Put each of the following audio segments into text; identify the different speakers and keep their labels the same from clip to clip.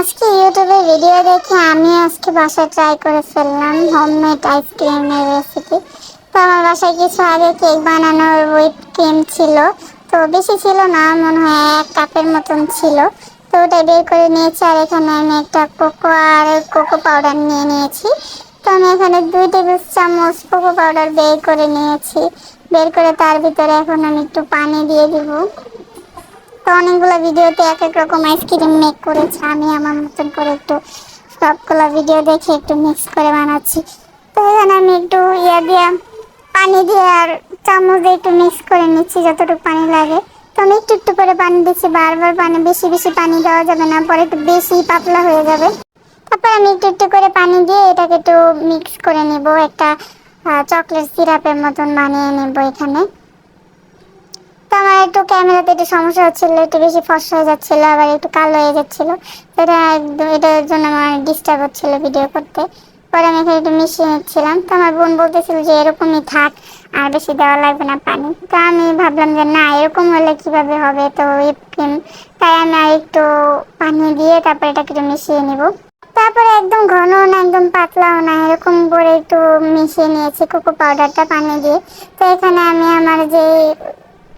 Speaker 1: আজকে ইউটিউবে ভিডিও দেখে আমি আজকে বাসায় ট্রাই করে ফেললাম হোমমেড আইসক্রিমের রেসিপি তো আমার বাসায় কিছু আগে কেক বানানোর হুইপ ক্রিম ছিল। তো বেশি ছিল না, মনে হয় এক কাপের মতন ছিল। তো ওটা বের করে নিয়েছি আর এখানে আমি একটা কোকো আর কোকো পাউডার নিয়ে নিয়েছি। তো আমি এখানে দুই টেবিল চামচ কোকো পাউডার বের করে নিয়েছি। বের করে তার ভিতরে এখন আমি একটু পানি দিয়ে দিব। তো অনেকগুলো ভিডিওতে এক এক রকম আইসক্রিম মেক করেছে। আমি আমার মতন করে একটু সবগুলো ভিডিও দেখে একটু মিক্স করে বানাচ্ছি। তো এখানে আমি একটু ইয়া দিয়ে, পানি দিয়ে আর চামচ দিয়ে একটু মিক্স করে নিচ্ছি যতটুকু পানি লাগে। তো আমি একটু একটু করে পানি দিচ্ছি, বারবার পানি, বেশি বেশি পানি দেওয়া যাবে না, পরে একটু বেশি পাতলা হয়ে যাবে। তারপর আমি একটু একটু করে পানি দিয়ে এটাকে একটু মিক্স করে নেব, একটা চকলেট সিরাপের মতন বানিয়ে নেব এখানে। তো আমার একটু ক্যামেরাতে একটু সমস্যা হচ্ছিল, একটু বেশি ফর্সা হয়ে যাচ্ছিল, আবার একটু কালো হয়ে যাচ্ছিল। এটা একদম, এটার জন্য আমার ডিস্টার্ব হচ্ছিল ভিডিও করতে। পরে আমি এখানে একটু মিশিয়ে নিচ্ছিলাম তো আমার বোন বলতেছিল যে এরকমই থাক, আর বেশি দেওয়া লাগবে না পানি। তো আমি ভাবলাম যে না, এরকম হলে কীভাবে হবে তো ক্রিম তাই আমি আর একটু পানি দিয়ে তারপর এটাকে একটু মিশিয়ে নিব। তারপরে একদম ঘন না, একদম পাতলাও না, এরকম করে একটু মিশিয়ে নিয়েছি কোকো পাউডারটা পানি দিয়ে। তো এখানে আমি আমার যে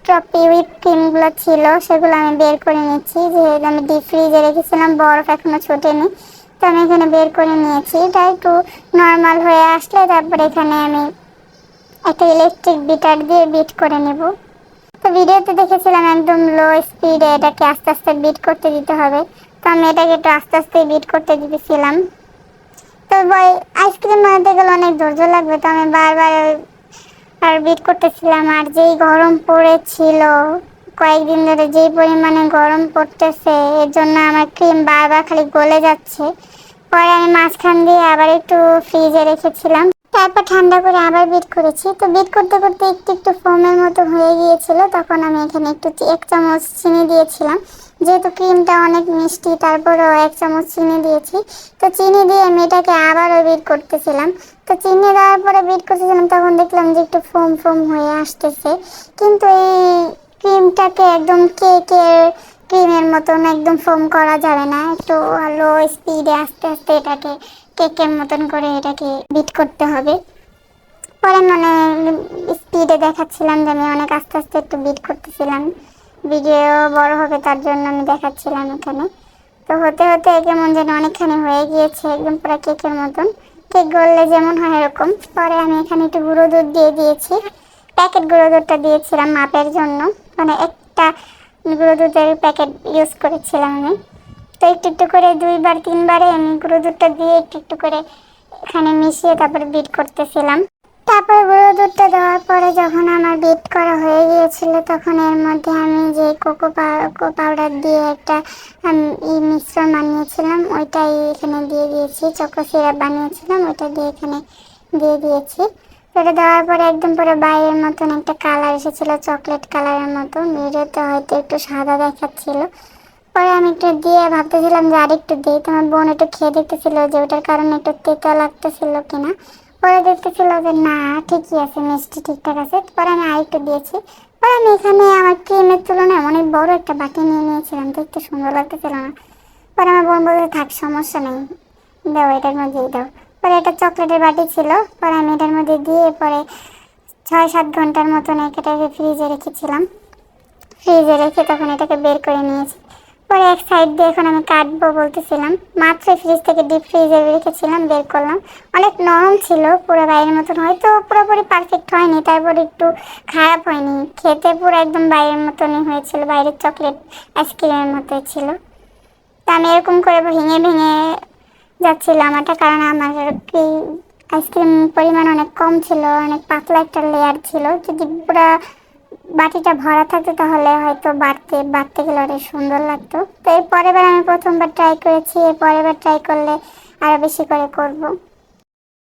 Speaker 1: টপি হুইপ ক্রিমগুলো ছিল, সেগুলো আমি বের করে নিচ্ছি যেহেতু আমি ডিপ ফ্রিজে রেখেছিলাম, বরফ এখনও ছোটেনি, তো আমি এখানে বের করে নিয়েছি। এটা একটু নর্মাল হয়ে আসলে তারপরে এখানে আমি একটা ইলেকট্রিক বিটার দিয়ে বিট করে নেব। তো ভিডিওতে দেখেছিলাম একদম লো স্পিডে এটাকে আস্তে আস্তে বিট করতে দিতে হবে। তো আমি এটাকে একটু আস্তে আস্তে বিট করতে দিতেছিলাম। তো আইসক্রিম বানাতে গেলে অনেক ধৈর্য লাগবে, তো আমি বারবার আর বিট করতেছিলাম আর যেই গরম পড়েছিল, কয়েকদিন ধরে যেই পরিমাণে গরম পড়তেছে, এর জন্য আমার ক্রিম বারবার খালি গলে যাচ্ছে। পরে আমি মাঝখান দিয়ে আবার একটু ফ্রিজে রেখেছিলাম। তারপর ঠান্ডা করে আবার বিট করেছি। তো বিট করতে করতে একটু একটু ফোমের মতো হয়ে গিয়েছিল, তখন আমি এখানে একটু এক চামচ চিনি দিয়েছিলাম। যেহেতু ক্রিমটা অনেক মিষ্টি, তারপরেও এক চামচ চিনি দিয়েছি। তো চিনি দিয়ে আমি এটাকে আবারও বিট করতেছিলাম। তো চিনি দেওয়ার পরে বিট করতেছিলাম, তখন দেখলাম যে একটু ফোম ফোম হয়ে আসতেছে। কিন্তু এই ক্রিমটাকে একদম কেকের ক্রিমের মতন একদম ফোম করা যাবে না। একটু লো স্পিডে আস্তে আস্তে এটাকে কেকের মতন করে এটাকে বিট করতে হবে। পরে মানে স্পিডে দেখাচ্ছিলাম যে আমি অনেক আস্তে আস্তে একটু বিট করতেছিলাম। ভিডিও বড় হবে তার জন্য আমি দেখাচ্ছিলাম এখানে। তো হতে হতে কেমন যেন অনেকখানি হয়ে গিয়েছে, একদম পুরো কেকের মতন। কেক গললে যেমন হয় এরকম। পরে আমি এখানে একটু গুঁড়ো দুধ দিয়ে দিয়েছি। প্যাকেট গুঁড়ো দুধটা দিয়েছিলাম মাপের জন্য। মানে একটা গুঁড়ো দুধের প্যাকেট ইউজ করেছিলাম আমি। তো একটু একটু করে দুইবার, তিনবারে আমি গুঁড়ো দুধটা দিয়ে একটু একটু করে এখানে মিশিয়ে তারপরে বিট করতেছিলাম। তারপর গুঁড়ো দুধটা দেওয়ার পরে যখন আমার বিট করা হয়ে গিয়েছিল, তখন এর মধ্যে আমি যে কোকো কোকো পাউডার দিয়ে একটা মিশ্রণ বানিয়েছিলাম, ওইটাই এখানে দিয়ে দিয়েছি চকো সিরাপ বানিয়েছিলাম, ওইটা দিয়ে এখানে দিয়ে দিয়েছি। এটা দেওয়ার পরে একদম পুরো বাইরের মতন একটা কালার এসেছিল চকলেট কালারের মতো। ভিডিওতে হয়তো একটু সাদা দেখাচ্ছিল। পরে আমি একটু দিয়ে ভাবতেছিলাম যে আরেকটু দিই তোমার বোন একটু খেয়ে দেখতেছিল যে ওটার কারণে একটু তেতো লাগতেছিল কিনা। পরে দেখতেছিল যে, না, ঠিকই আছে, মিষ্টি ঠিকঠাক আছে। পরে আমি আরেকটু দিয়েছি। পরে আমি এখানে আমার ক্রিমের তুলনায় অনেক বড় একটা বাটি নিয়ে নিয়েছিলাম। দেখতে সুন্দর লাগতেছিল না। পরে আমার বোন বলতে থাক, সমস্যা নেই। দাও, এটার মধ্যেই দাও। পরে এটা চকলেটের বাটি ছিল। পরে আমি এটার মধ্যে দিয়ে পরে ছয় সাত ঘণ্টার মতন এটাকে ফ্রিজে রেখেছিলাম। ফ্রিজে রেখে তখন এটাকে বের করে নিয়েছি। পরে এক সাইড দিয়ে এখন আমি কাটবো বলতেছিলাম। মাত্র ফ্রিজ থেকে ডিপ ফ্রিজে রেখেছিলাম, বের করলাম। অনেক নরম ছিল, পুরো বাইরের মতন হয়তো পুরোপুরি পারফেক্ট হয়নি, তারপর একটু খারাপ হয়নি। খেতে পুরো একদম বাইরের মতনই হয়েছিল, বাইরের চকলেট আইসক্রিমের মতো ছিল। তা আমি এরকম করে ভেঙে ভেঙে যাচ্ছিল আমারটা, কারণ আমার কি আইসক্রিম পরিমাণ অনেক কম ছিল, অনেক পাতলা একটা লেয়ার ছিল। যদি পুরো বাটিটা ভরা থাকতো তাহলে হয়তো বাড়তে বাড়তে গেলে অনেক সুন্দর লাগতো। তো এর পরের বার আমি প্রথমবার ট্রাই করেছি এর পরের বার ট্রাই করলে আরও বেশি করে করব।